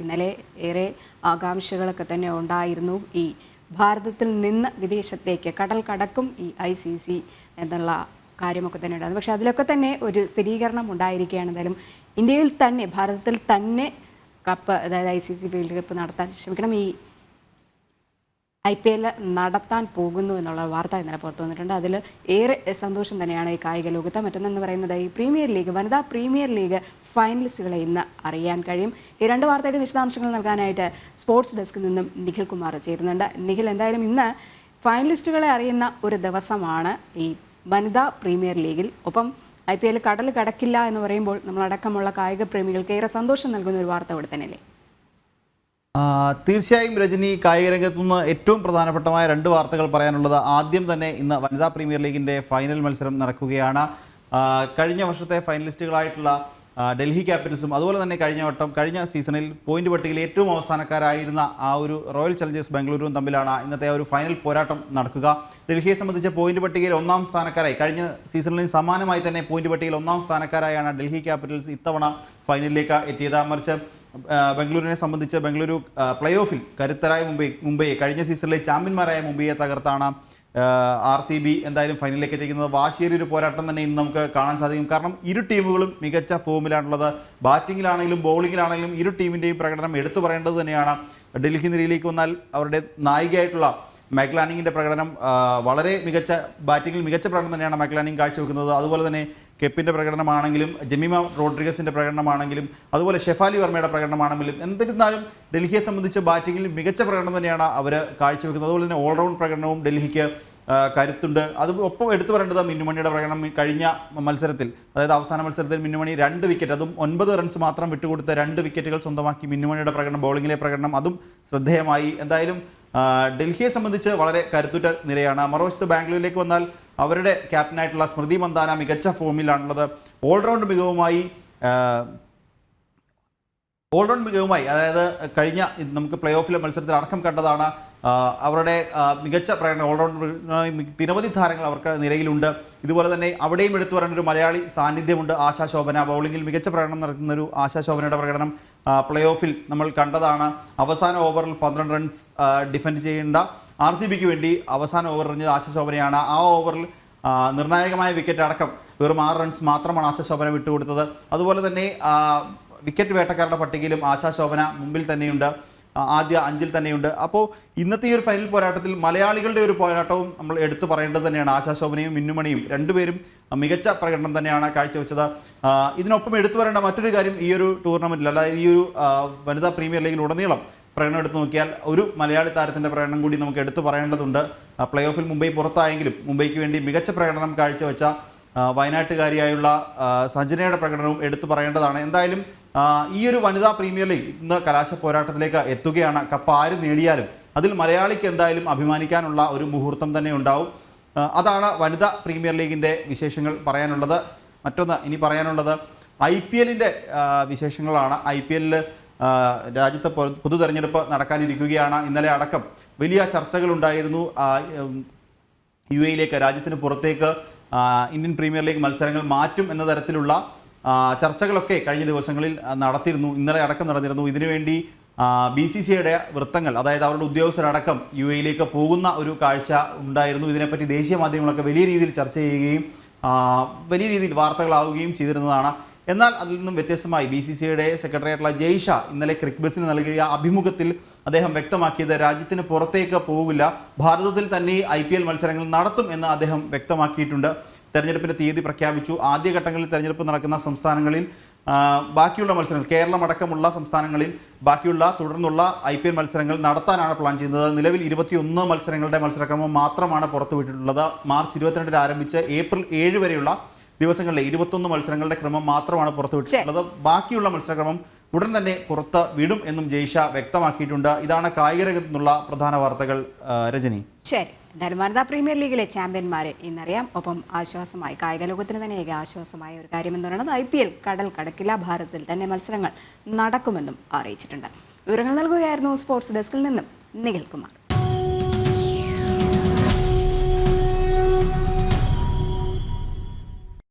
ഇന്നലെ ഏറെ ആകാംക്ഷകളൊക്കെ തന്നെ ഉണ്ടായിരുന്നു. ഈ ഭാരതത്തിൽ നിന്ന് വിദേശത്തേക്ക് കടൽ കടക്കും ഈ ഐ സി സി എന്നുള്ള കാര്യമൊക്കെ തന്നെ ഉണ്ടായിരുന്നു. പക്ഷേ അതിലൊക്കെ തന്നെ ഒരു സ്ഥിരീകരണം ഉണ്ടായിരിക്കുകയാണ്. എന്തായാലും ഇന്ത്യയിൽ തന്നെ ഭാരതത്തിൽ തന്നെ കപ്പ് അതായത് I C C World Cup നടത്താൻ ശ്രമിക്കണം. ഈ ഐ പി എൽ നടത്താൻ പോകുന്നു എന്നുള്ള വാർത്ത ഇന്നലെ പുറത്തു വന്നിട്ടുണ്ട്. അതിൽ ഏറെ സന്തോഷം തന്നെയാണ് ഈ കായിക ലോകത്ത്. മറ്റൊന്നെന്ന് പറയുന്നത് ഈ പ്രീമിയർ ലീഗ് വനിതാ പ്രീമിയർ ലീഗ് ഫൈനലിസ്റ്റുകളെ ഇന്ന് അറിയാൻ കഴിയും. ഈ രണ്ട് വാർത്തയുടെ വിശദാംശങ്ങൾ നൽകാനായിട്ട് സ്പോർട്സ് ഡെസ്കിൽ നിന്നും നിഖിൽ കുമാർ ചേരുന്നുണ്ട്. നിഖിൽ എന്തായാലും ഇന്ന് ഫൈനലിസ്റ്റുകളെ അറിയുന്ന ഒരു ദിവസമാണ് ഈ വനിതാ പ്രീമിയർ ലീഗിൽ. ഒപ്പം ഐ പി എൽ കടൽ കടക്കില്ല എന്ന് പറയുമ്പോൾ നമ്മളടക്കമുള്ള കായിക പ്രേമികൾക്ക് ഏറെ സന്തോഷം നൽകുന്ന ഒരു വാർത്ത ഇവിടെ തന്നെയല്ലേ? തീർച്ചയായും രജനി കായിക രംഗത്തു നിന്ന് ഏറ്റവും പ്രധാനപ്പെട്ടമായ രണ്ട് വാർത്തകൾ പറയാനുള്ളത് ആദ്യം തന്നെ ഇന്ന് വനിതാ പ്രീമിയർ ലീഗിന്റെ ഫൈനൽ മത്സരം നടക്കുകയാണ്. കഴിഞ്ഞ വർഷത്തെ ഫൈനലിസ്റ്റുകളായിട്ടുള്ള ഡൽഹി ക്യാപിറ്റൽസും അതുപോലെ തന്നെ കഴിഞ്ഞ വട്ടം കഴിഞ്ഞ സീസണിൽ പോയിന്റ് പട്ടികയിൽ ഏറ്റവും അവസാനക്കാരായിരുന്ന ആ ഒരു റോയൽ ചലഞ്ചേഴ്സ് ബാംഗ്ലൂരും തമ്മിലാണ് ഇന്നത്തെ ഒരു ഫൈനൽ പോരാട്ടം നടക്കുക. ഡൽഹിയെ സംബന്ധിച്ച് പോയിന്റ് പട്ടികയിൽ ഒന്നാം സ്ഥാനക്കാരായി കഴിഞ്ഞ സീസണിൽ സമാനമായി തന്നെ പോയിന്റ് പട്ടികയിൽ ഒന്നാം സ്ഥാനക്കാരായാണ് ഡൽഹി ക്യാപിറ്റൽസ് ഇത്തവണ ഫൈനലിലേക്ക് എത്തിയത്. മറിച്ച് ബംഗളൂരുവിനെ സംബന്ധിച്ച് ബംഗളൂരു പ്ലേ ഓഫിൽ കരുത്തരായ മുംബൈ മുംബൈയെ കഴിഞ്ഞ സീസണിലെ ചാമ്പ്യന്മാരായ മുംബൈയെ തകർത്താണ് ആർ സി ബി എന്തായാലും ഫൈനലിലേക്ക് എത്തിക്കുന്നത്. വാശിയേറിയ ഒരു പോരാട്ടം തന്നെ ഇന്ന് നമുക്ക് കാണാൻ സാധിക്കും. കാരണം ഇരു ടീമുകളും മികച്ച ഫോമിലാണുള്ളത്. ബാറ്റിങ്ങിലാണെങ്കിലും ബൗളിങ്ങിലാണെങ്കിലും ഇരു ടീമിന്റെയും പ്രകടനം എടുത്തു പറയേണ്ടത് തന്നെയാണ്. ഡൽഹി നിരയിലേക്ക് വന്നാൽ അവരുടെ നായികയായിട്ടുള്ള മൈക്ലാനിങ്ങിന്റെ പ്രകടനം വളരെ മികച്ച ബാറ്റിങ്ങിൽ മികച്ച പ്രകടനം തന്നെയാണ് മൈക്ലാനിങ് കാഴ്ചവെക്കുന്നത്. അതുപോലെ തന്നെ കെപ്പിന്റെ പ്രകടനമാണെങ്കിലും ജമീമ റോഡ്രിഗസിന്റെ പ്രകടനമാണെങ്കിലും അതുപോലെ ഷെഫാലി വർമ്മയുടെ പ്രകടനമാണെങ്കിലും എന്നിരുന്നാലും ഡൽഹിയെ സംബന്ധിച്ച് ബാറ്റിങ്ങിൽ മികച്ച പ്രകടനം തന്നെയാണ് അവർ കാഴ്ചവെക്കുന്നത്. അതുപോലെ തന്നെ ഓൾറൗണ്ട് പ്രകടനവും ഡൽഹിക്ക് കരുത്തുണ്ട്. അത് ഒപ്പം എടുത്തു പറയേണ്ടത് മിന്നുമണിയുടെ പ്രകടനം കഴിഞ്ഞ മത്സരത്തിൽ അതായത് അവസാന മത്സരത്തിൽ മിന്നുമണി രണ്ട് വിക്കറ്റ് അതും ഒൻപത് റൺസ് മാത്രം വിട്ടുകൊടുത്ത രണ്ട് വിക്കറ്റുകൾ സ്വന്തമാക്കി മിന്നുമണിയുടെ പ്രകടനം ബോളിങ്ങിലെ പ്രകടനം അതും ശ്രദ്ധേയമായി. എന്തായാലും ഡൽഹിയെ സംബന്ധിച്ച് വളരെ കരുത്തുറ്റ നിരയാണ് മറുവശത്ത് ബാംഗ്ലൂരിലേക്ക് വന്നാൽ അവരുടെ ക്യാപ്റ്റനായിട്ടുള്ള സ്മൃതി മന്ദാന മികച്ച ഫോമിലാണുള്ളത്. ഓൾറൗണ്ട് മികവുമായി ഓൾറൗണ്ട് മികവുമായി അതായത് കഴിഞ്ഞ നമുക്ക് പ്ലേ ഓഫിലെ മത്സരത്തിൽ അടക്കം കണ്ടതാണ്. അവരുടെ മികച്ച പ്രകടനം ഓൾറൗണ്ട് നിരവധി താരങ്ങൾ അവർക്ക് നിരയിലുണ്ട്. ഇതുപോലെ തന്നെ അവിടെയും എടുത്തു പറയുന്ന ഒരു മലയാളി സാന്നിധ്യമുണ്ട് ആശാ ശോഭന. ബൗളിങ്ങിൽ മികച്ച പ്രകടനം നടത്തുന്ന ഒരു ആശാ ശോഭനയുടെ പ്രകടനം പ്ലേ ഓഫിൽ നമ്മൾ കണ്ടതാണ്. അവസാന ഓവറിൽ പന്ത്രണ്ട് റൺസ് ഡിഫെൻഡ് ചെയ്യേണ്ട ആർ സി ബിക്ക് വേണ്ടി അവസാന ഓവർ എറിഞ്ഞത് ആശിഷ് ശോഭനയാണ്. ആ ഓവറിൽ നിർണായകമായ വിക്കറ്റ് അടക്കം വെറും ആറ് റൺസ് മാത്രമാണ് ആശാ ശോഭന വിട്ടുകൊടുത്തത്. അതുപോലെ തന്നെ വിക്കറ്റ് വേട്ടക്കാരുടെ പട്ടികയിലും ആശാ ശോഭന മുമ്പിൽ തന്നെയുണ്ട്. ആദ്യ അഞ്ചിൽ തന്നെയുണ്ട്. അപ്പോൾ ഇന്നത്തെ ഈ ഒരു ഫൈനൽ പോരാട്ടത്തിൽ മലയാളികളുടെ ഒരു പോരാട്ടവും നമ്മൾ എടുത്തു പറയേണ്ടത് തന്നെയാണ് ആശാ ശോഭനയും മിന്നുമണിയും രണ്ടുപേരും മികച്ച പ്രകടനം തന്നെയാണ് കാഴ്ചവെച്ചത്. ഇതിനൊപ്പം എടുത്തു പറയേണ്ട മറ്റൊരു കാര്യം ഈ ഒരു ടൂർണമെന്റിൽ അല്ലാതെ ഈ ഒരു വനിതാ പ്രീമിയർ ലീഗിൽ ഉടനീളം പ്രകടനം എടുത്തു നോക്കിയാൽ ഒരു മലയാളി താരത്തിന്റെ പ്രകടനം കൂടി നമുക്ക് എടുത്തു പറയേണ്ടതുണ്ട്. പ്ലേ ഓഫിൽ മുംബൈ പുറത്തായെങ്കിലും മുംബൈക്ക് വേണ്ടി മികച്ച പ്രകടനം കാഴ്ചവെച്ച വയനാട്ടുകാരിയായുള്ള സഞ്ജനയുടെ പ്രകടനവും എടുത്തു പറയേണ്ടതാണ്. എന്തായാലും ഈ ഒരു വനിതാ പ്രീമിയർ ലീഗ് ഇന്ന് കലാശ പോരാട്ടത്തിലേക്ക് എത്തുകയാണ്. കപ്പ് ആര് നേടിയാലും അതിൽ മലയാളിക്ക് എന്തായാലും അഭിമാനിക്കാനുള്ള ഒരു മുഹൂർത്തം തന്നെ ഉണ്ടാവും. അതാണ് വനിതാ പ്രീമിയർ ലീഗിന്റെ വിശേഷങ്ങൾ പറയാനുള്ളത്. മറ്റൊന്ന് ഇനി പറയാനുള്ളത് ഐ പി എല്ലിന്റെ വിശേഷങ്ങളാണ്. ഐ പി എല്ലിൽ രാജ്യത്തെ പൊതു തെരഞ്ഞെടുപ്പ് നടക്കാനിരിക്കുകയാണ്. ഇന്നലെ അടക്കം വലിയ ചർച്ചകളുണ്ടായിരുന്നു. യു എയിലേക്ക് രാജ്യത്തിന് പുറത്തേക്ക് ഇന്ത്യൻ പ്രീമിയർ ലീഗ് മത്സരങ്ങൾ മാറ്റും എന്ന തരത്തിലുള്ള ചർച്ചകളൊക്കെ കഴിഞ്ഞ ദിവസങ്ങളിൽ നടത്തിയിരുന്നു. ഇന്നലെ അടക്കം നടന്നിരുന്നു. ഇതിനുവേണ്ടി ബി സി സിയുടെ വൃത്തങ്ങൾ അതായത് അവരുടെ ഉദ്യോഗസ്ഥരടക്കം യു എയിലേക്ക് പോകുന്ന ഒരു കാഴ്ച ഉണ്ടായിരുന്നു. ഇതിനെപ്പറ്റി ദേശീയ മാധ്യമങ്ങളൊക്കെ വലിയ രീതിയിൽ ചർച്ച ചെയ്യുകയും വലിയ രീതിയിൽ വാർത്തകളാവുകയും ചെയ്തിരുന്നതാണ്. എന്നാൽ അതിൽ നിന്നും വ്യത്യസ്തമായി ബി സി സിയുടെ സെക്രട്ടറി ആയിട്ടുള്ള ജയ്ഷ ഇന്നലെ ക്രിക്ബസിന് നൽകിയ അഭിമുഖത്തിൽ അദ്ദേഹം വ്യക്തമാക്കിയത് രാജ്യത്തിന് പുറത്തേക്ക് പോകില്ല ഭാരതത്തിൽ തന്നെ ഐ പി എൽ മത്സരങ്ങൾ നടത്തും എന്ന് അദ്ദേഹം വ്യക്തമാക്കിയിട്ടുണ്ട്. തെരഞ്ഞെടുപ്പിന്റെ തീയതി പ്രഖ്യാപിച്ചു. ആദ്യഘട്ടങ്ങളിൽ തെരഞ്ഞെടുപ്പ് നടക്കുന്ന സംസ്ഥാനങ്ങളിൽ ബാക്കിയുള്ള മത്സരങ്ങൾ കേരളം അടക്കമുള്ള സംസ്ഥാനങ്ങളിൽ ബാക്കിയുള്ള തുടർന്നുള്ള ഐ പി എൽ മത്സരങ്ങൾ നടത്താനാണ് പ്ലാൻ ചെയ്യുന്നത്. നിലവിൽ ഇരുപത്തിയൊന്ന് മത്സരങ്ങളുടെ മത്സരക്രമം മാത്രമാണ് പുറത്തുവിട്ടിട്ടുള്ളത്. മാർച്ച് ഇരുപത്തിരണ്ടിൽ ആരംഭിച്ച് ഏപ്രിൽ ഏഴ് വരെയുള്ള ദിവസങ്ങളിലെ ഇരുപത്തൊന്ന് മത്സരങ്ങളുടെ ക്രമം മാത്രമാണ് പുറത്തുവിട്ടിട്ടുള്ളത്. ബാക്കിയുള്ള മത്സരക്രമം ഉടൻ തന്നെ പുറത്ത് വിടും എന്നും ജയ്ഷ വ്യക്തമാക്കിയിട്ടുണ്ട്. ഇതാണ് കായിക രംഗത്തു നിന്നുള്ള പ്രധാന വാർത്തകൾ രജനി. ശരി. എന്തായാലും വനിതാ പ്രീമിയർ ലീഗിലെ ചാമ്പ്യന്മാരെ ഇന്നറിയാം. ഒപ്പം ആശ്വാസമായി കായിക ലോകത്തിന് തന്നെ ഏക ആശ്വാസമായ ഒരു കാര്യം എന്ന് പറയുന്നത് ഐ പി എൽ കടൽ കടക്കില്ല ഭാരതത്തിൽ തന്നെ മത്സരങ്ങൾ നടക്കുമെന്നും അറിയിച്ചിട്ടുണ്ട്. വിവരങ്ങൾ നൽകുകയായിരുന്നു സ്പോർട്സ് ഡെസ്കിൽ നിന്നും നിഖിൽ കുമാർ.